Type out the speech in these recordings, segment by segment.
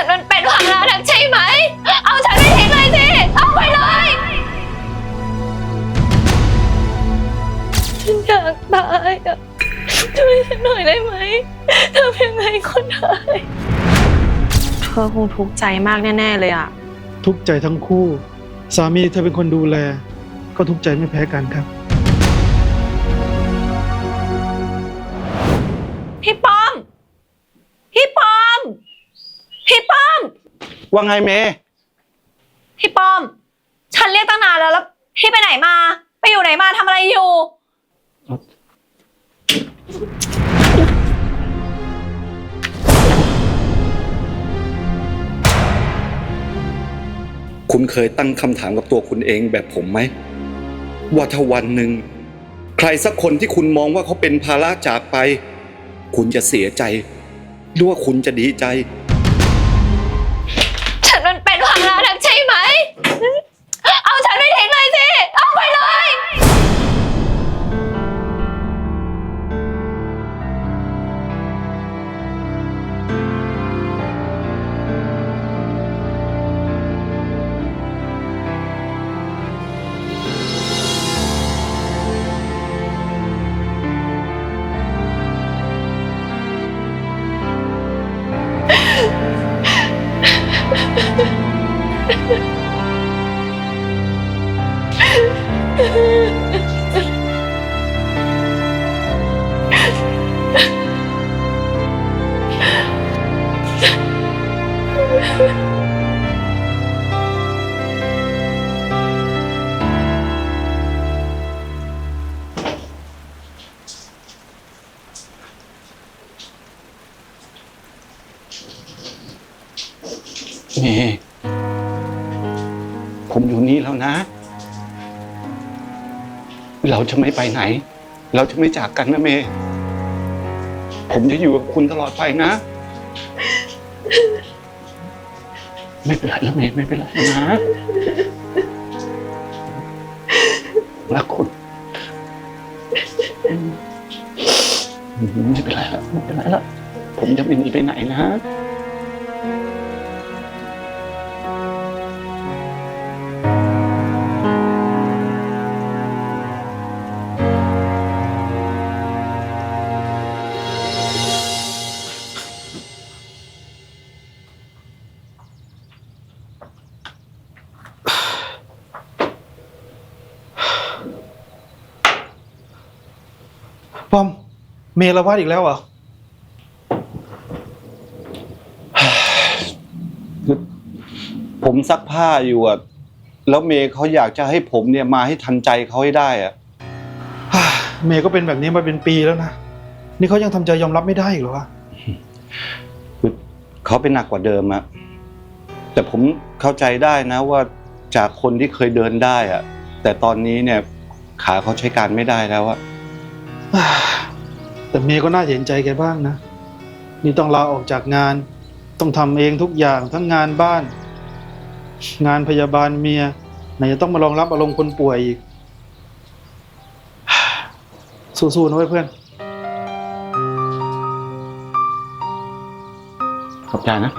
ฉันมันเป็นภาระนักใช่ไหม เอาฉันไปทิ้งเลยสิ เอาไปเลยฉันอยากตายอะช่วยฉันหน่อยได้ไหมทำยังไงก็ได้เธอคงทุกข์ใจมากแน่ ๆ เลยอะ ทุกข์ใจทั้งคู่ สามีเธอเป็นคนดูแล ก็ทุกข์ใจไม่แพ้กันครับ ว่าไงเมย์พี่ป้อม ฉันเรียกตั้งนานแล้วแล้ว พี่ไปไหนมา ไปอยู่ไหนมาทำอะไรอยู่ คุณเคยตั้งคำถามกับตัวคุณเองแบบผมไหม ว่าถ้าวันหนึ่ง ใครสักคนที่คุณมองว่าเขาเป็นภาระจากไป คุณจะเสียใจ หรือว่าคุณจะดีใจ นะ เราจะไม่ไปไหน เราจะไม่จากกันนะเมย์ผมจะอยู่กับคุณตลอดไปนะ ไม่เป็นไรแล้วเมย์ไม่เป็นไรนะรักคุณไม่เป็นไรแล้วไม่เป็นไรแล้วผมจะไม่หนีไปไหนนะ เมลวาดอีกแล้วเหรอคือผมซักผ้าอยู่อะแล้วเมย์เขาอยากจะให้ผมเนี่ยมาให้ทันใจเขาให้ได้อะเมย์ก็เป็นแบบนี้มาเป็นปีแล้วนะ นี่เขายังทำใจยอมรับไม่ได้อีกเหรอวะคือเขาเป็นหนักกว่าเดิมอะแต่ผมเข้าใจได้นะว่าจากคนที่เคยเดินได้อะแต่ตอนนี้เนี่ยขาเขาใช้การไม่ได้แล้วอะ แต่เมย์ก็น่าเห็นใจแกบ้างนะ นี่ต้องลาออกจากงาน ต้องทำเองทุกอย่างทั้งงานบ้าน งานพยาบาลเมียไหนจะต้องมารองรับอารมณ์คนป่วยอีก สู้ๆนะเพื่อน ขอบใจนะ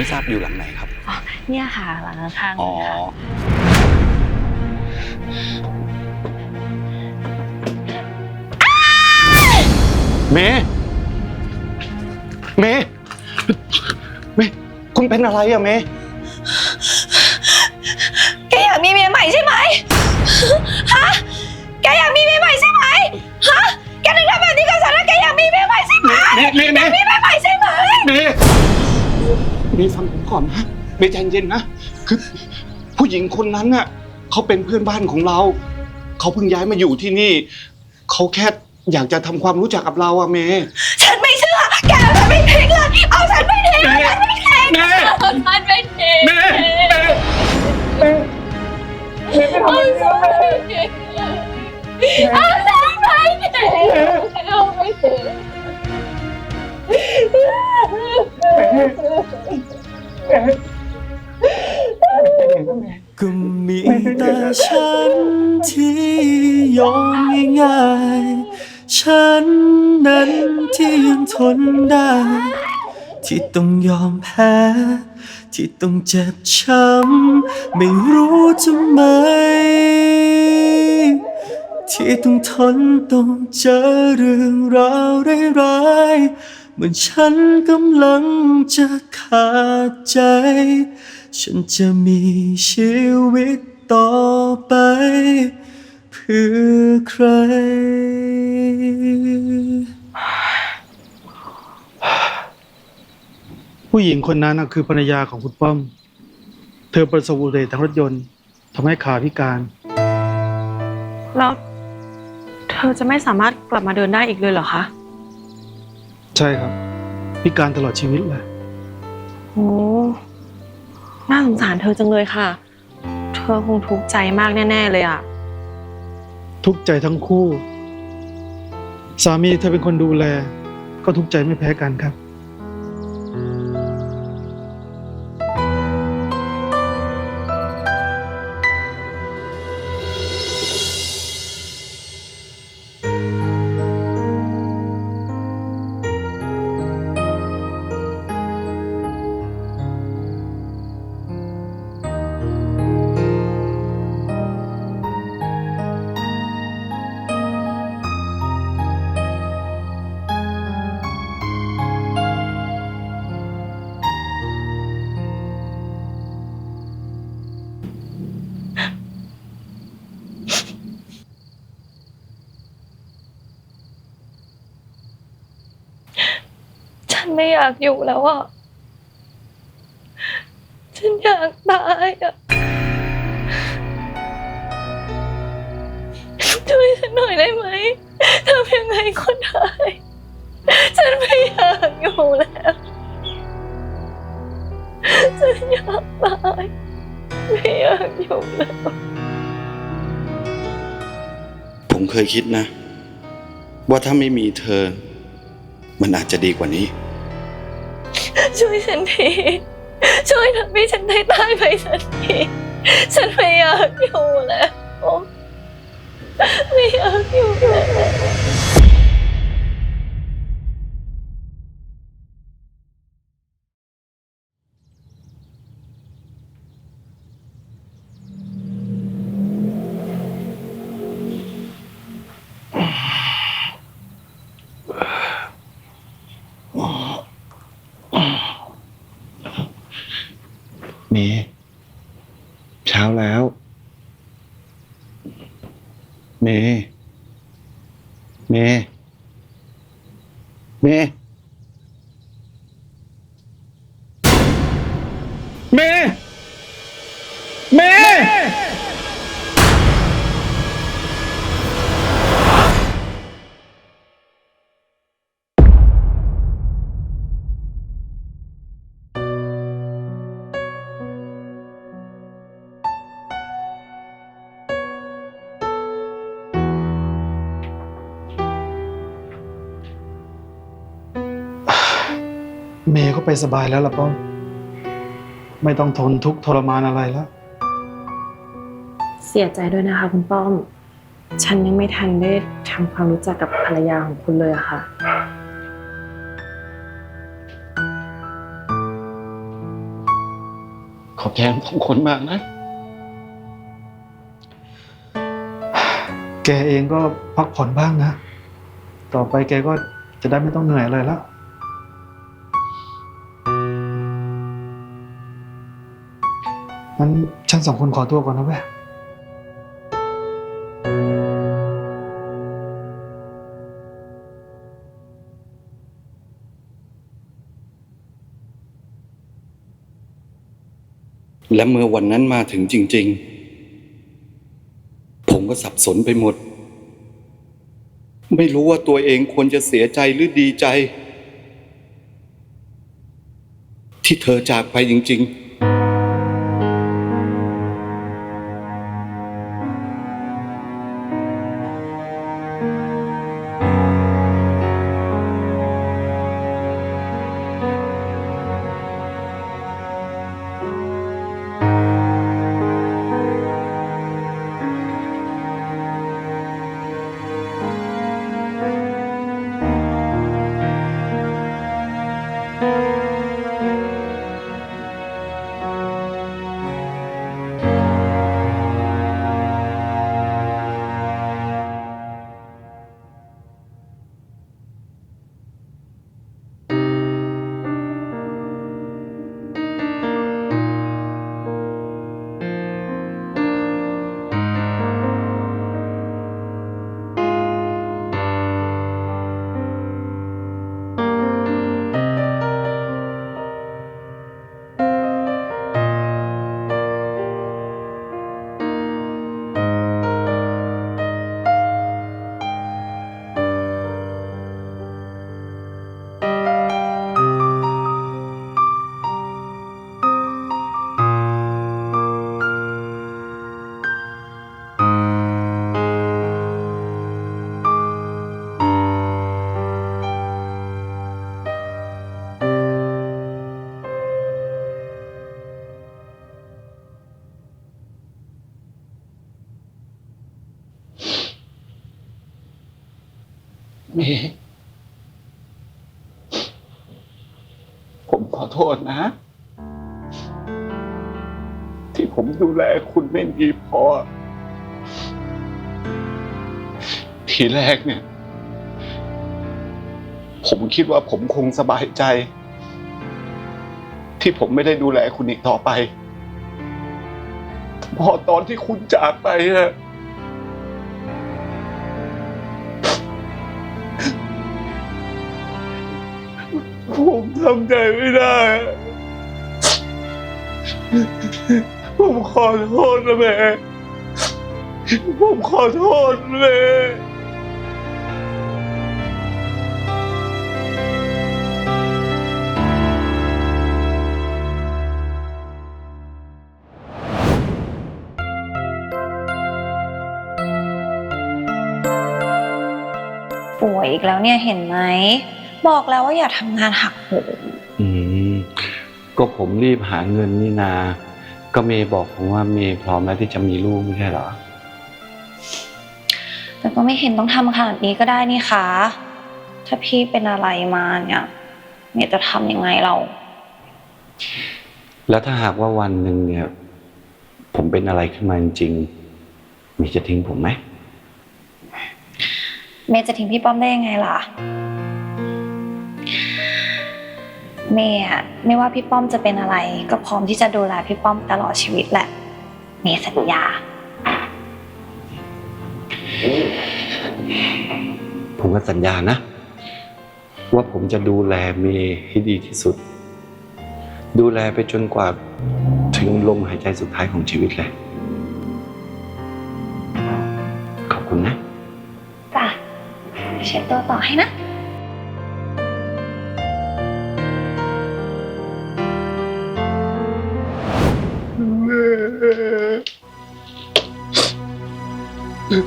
ไม่ทราบอยู่หลังไหนครับเนี่ยค่ะหลังข้างๆอ๋อเมย์เมย์เมย์คุณเป็นอะไรอะเมย์ มฟังผมก่อนนะเมย์ใจเย็นนะคือผู้หญิงคนนั้นน่ะเขาเป็นเพื่อนบ้านของเรา เขาเพิ่งย้ายมาอยู่ที่นี่ เขาแค่อยากจะทำความรู้จักกับเราอะเมย์ฉันไม่เชื่อ แกเอไม่ทิ้งเลยเอาฉันไม่ทิ้งเอาฉันไม่ทิ้งเมย์เอาฉันไม่ทิ้งเมย์เมย์เมย์เมย์ไม่ทำอะไรเลย เอาฉันไม่ทิ้งเอาฉันไม่ทิ้ง เมย์ ก็มีแต่ฉันที่ยอมง่ายๆฉันนั้นที่ยังทนได้ ที่ต้องยอมแพ้ ที่ต้องเจ็บช้ำไม่รู้ทำไม ที่ต้องทนต้องเจอเรื่องราวร้ายๆ มือฉันกำลังจะขาดใจ ฉันจะมีชีวิตต่อไป เพื่อใคร ผู้หญิงคนนั้นน่ะคือภรรยาของคุณป้อม เธอประสบอุบัติเหตุทางรถยนต์ทำให้ขาพิการ แล้ว เธอจะไม่สามารถกลับมาเดินได้อีกเลยเหรอคะ ใช่ครับ พิการตลอดชีวิตเลยโอ้น่าสงสารเธอจังเลยค่ะ เธอคงทุกข์ใจมากแน่ ๆ เลยอะทุกข์ใจทั้งคู่ สามีเธอเป็นคนดูแล ก็ทุกข์ใจไม่แพ้กันครับ ไม่อยากอยู่แล้วอะ ฉันอยากตายอะ ช่วยฉันหน่อยได้ไหมทำยังไงก็ได้ฉันไม่อยากอยู่แล้ว ฉันอยากตาย ไม่อยากอยู่แล้ว ผมเคยคิดนะ ว่าถ้าไม่มีเธอ มันอาจจะดีกว่านี้ ช่วยฉันที ช่วยทำให้ฉันได้ตายไปสักที ฉันไม่อยากอยู่แล้ว ไม่อยากอยู่แล้ว เมย์เช้าแล้ว เมย์เมย์ เไปสบายแล้วล่ะป้อมไม่ต้องทนทุกข์ทรมานอะไรแล้ว เสียใจด้วยนะคะ คุณป้อม ฉันยังไม่ทันได้ทำความรู้จักกับภรรยาของคุณเลยอะค่ะ ขอบใจทั้งสองคนมากนะ แกเองก็พักผ่อนบ้างนะ ต่อไปแกก็จะได้ไม่ต้องเหนื่อยอะไรแล้ว งั้นฉันสองคนขอตัวก่อนนะเว้ยและเมื่อวันนั้นมาถึงจริง ๆ ผมก็สับสนไปหมด ไม่รู้ว่าตัวเองควรจะเสียใจหรือดีใจ ที่เธอจากไปจริง ๆ ผมขอโทษนะ ที่ผมดูแลคุณไม่ดีพอ ทีแรกเนี่ย ผมคิดว่าผมคงสบายใจ ที่ผมไม่ได้ดูแลคุณอีกต่อไป พอตอนที่คุณจากไปอะ ทำใจไม่ได้ ผมขอโทษนะแม่ ผมขอโทษแม่ป่วยอีกแล้วเนี่ยเห็นไหม บอกแล้วว่าอย่าทำงานหักโหมอืมก็ผมรีบหาเงินนี่นา ก็เมย์บอกผมว่าเมย์พร้อมแล้วที่จะมีลูกไม่ใช่เหรอ แต่ก็ไม่เห็นต้องทำขนาดนี้ก็ได้นี่คะ ถ้าพี่เป็นอะไรมาเนี่ยเมย์จะทำยังไงเรา แล้วถ้าหากว่าวันหนึ่งเนี่ย ผมเป็นอะไรขึ้นมาจริงๆเมย์จะทิ้งผมไหมเมย์จะทิ้งพี่ป้อมได้ยังไงล่ะ เมย์อะไม่ว่าพี่ป้อมจะเป็นอะไร ก็พร้อมที่จะดูแลพี่ป้อมตลอดชีวิตแหละ เมย์สัญญา ผมก็สัญญานะ ว่าผมจะดูแลเมย์ให้ดีที่สุด ดูแลไปจนกว่าถึงลมหายใจสุดท้ายของชีวิตเลย ขอบคุณนะ จ้ะเช็ดตัวต่อให้นะ แม่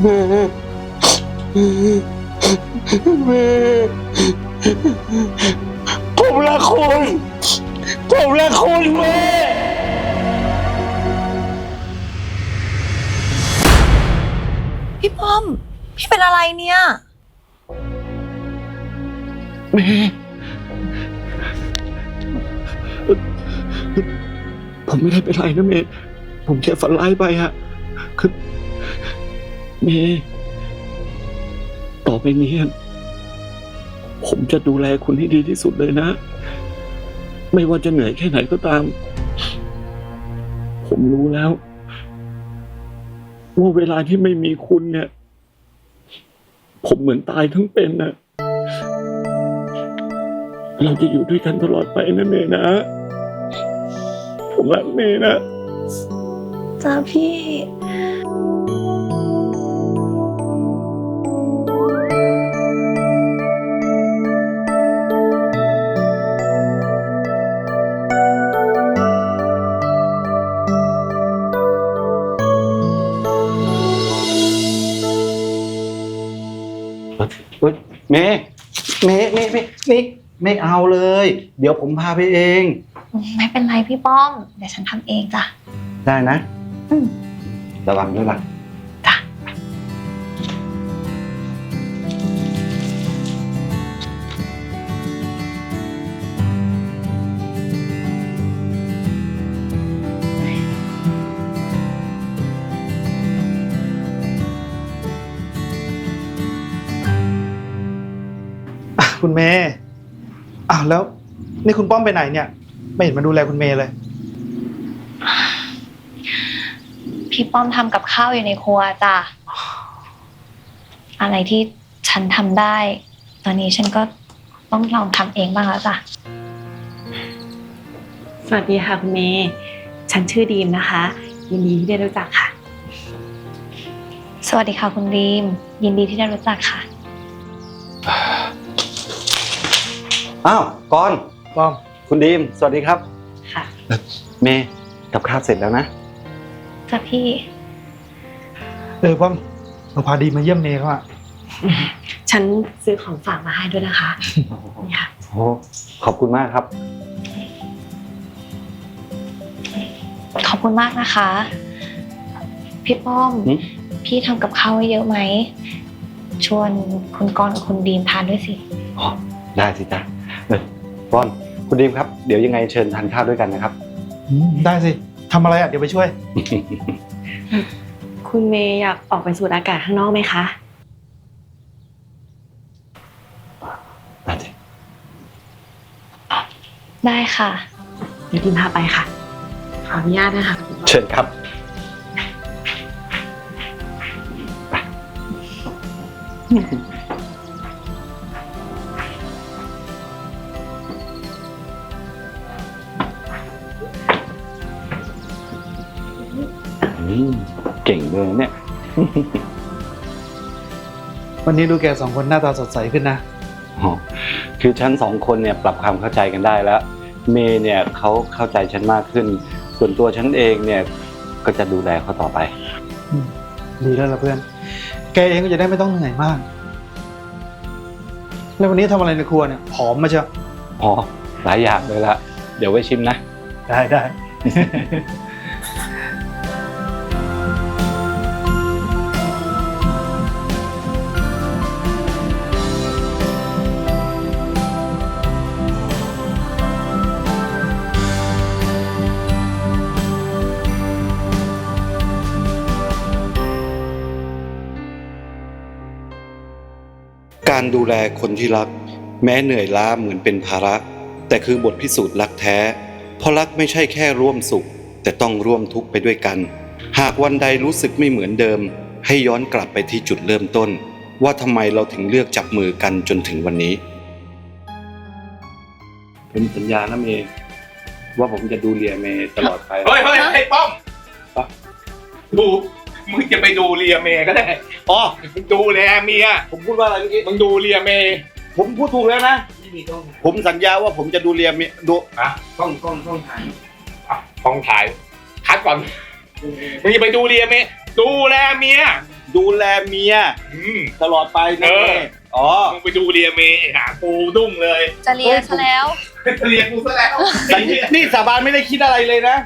แม่ผมรักคุณผมรักคุณแม่พี่ป้อม พี่เป็นอะไรเนี่ย แม่ ผมไม่ได้เป็นไรนะเมย์ผมแค่ฝันร้ายไปฮะ คือ เมย์ต่อไปนี้ผมจะดูแลคุณให้ดีที่สุดเลยนะ ไม่ว่าจะเหนื่อยแค่ไหนก็ตาม ผมรู้แล้วว่าเวลาที่ไม่มีคุณเนี่ย ผมเหมือนตายทั้งเป็นนะ เราจะอยู่ด้วยกันตลอดไปนะเมย์นะ ผมรักเมย์นะ จ้าพี่เฮ้ยเมย์เมย์เมย์เมย์นี่ ไม่เอาเลย เดี๋ยวผมพาไปเอง ไม่เป็นไรพี่ป้อม เดี๋ยวฉันทำเองจ้ะ ได้นะอืม ระวังด้วยล่ะจ้ะอะคุณเมย์ อ้าวแล้วนี่คุณป้อมไปไหนเนี่ย ไม่เห็นมาดูแลคุณเมย์เลย พี่ป้อมทำกับข้าวอยู่ในครัวจ้ะ อะไรที่ฉันทำได้ ตอนนี้ฉันก็ต้องลองทำเองบ้างแล้วจ้ะ สวัสดีค่ะคุณเมย์ ฉันชื่อดีมนะคะ ยินดีที่ได้รู้จักค่ะ สวัสดีค่ะคุณดีม ยินดีที่ได้รู้จักค่ะ อ้าวก่อนป้อมคุณดีม สวัสดีครับ ค่ะเมย์กับข้าวเสร็จแล้วนะ จ้ะพี่ เออป้อมเราพาดีมาเยี่ยมเมย์เขาอะฉันซื้อของฝากมาให้ด้วยนะคะนี่ค่ะ โอ้ขอบคุณมากครับ ขอบคุณมากนะคะ พี่ป้อมหึพี่ทำกับข้าวไว้เยอะไหม ชวนคุณกรณ์กับคุณดีมทานด้วยสิอ๋อได้สิจ๊ะ เออป้อนคุณดีมครับเดี๋ยวยังไงเชิญทานข้าวด้วยกันนะครับอืมได้สิทำอะไรอะเดี๋ยวไปช่วย คุณเมย์อยากออกไปสูดอากาศข้างนอกไหมคะ ได้สิได้ค่ะ เดี๋ยวดิมพาไปค่ะ ขออนุญาตนะคะ เชิญครับอื เก่งเลยเนี่ย วันนี้ดูแกสองคนหน้าตาสดใสขึ้นนะ อ๋อคือฉันสองคนเนี่ยปรับความเข้าใจกันได้แล้ว เมย์เนี่ยเขาเข้าใจฉันมากขึ้น ส่วนตัวฉันเองเนี่ยก็จะดูแลเขาต่อไป ดีแล้วล่ะเพื่อน แกเองก็จะได้ไม่ต้องเหนื่อยมาก แล้ววันนี้ทำอะไรในครัวเนี่ยผอมมาเชียวอ๋อหลายอย่างเลยละเดี๋ยวไว้ชิมนะ ได้ได้ การดูแลคนที่รัก แม้เหนื่อยล้าเหมือนเป็นภาระ แต่คือบทพิสูจน์รักแท้ เพราะรักไม่ใช่แค่ร่วมสุข แต่ต้องร่วมทุกข์ไปด้วยกัน หากวันใดรู้สึกไม่เหมือนเดิม ให้ย้อนกลับไปที่จุดเริ่มต้น ว่าทำไมเราถึงเลือกจับมือกันจนถึงวันนี้ผมสัญญานะเมย์ว่าผมจะดูเลียเมย์ตลอดไป เฮ้ยเฮ้ยไอ้ป้อมดู มึงจะไปดูเลียเมย์ก็ได้อ๋อมึงดูแลเมียผมพูดว่าอะไรเมื่อกี้มึงดูเลียเมย์ผมพูดถูกแล้วนะผมสัญญาว่าผมจะดูเลียเมย์ดูอะต้องต้องต้องถ่ายอะต้องถ่ายคัดก่อนมึงจะไปดูเลียเมย์ดูแลเมียดูแลเมียอืม ตลอดไปนะเออเมย์อ๋อมึงไปดูเลียเมย์ไอ้หาปูดุ้งเลยจะเรียนซะแล้วเลียกูซะแล้วสัญญานี่สาบานไม่ได้คิดอะไรเลยนะ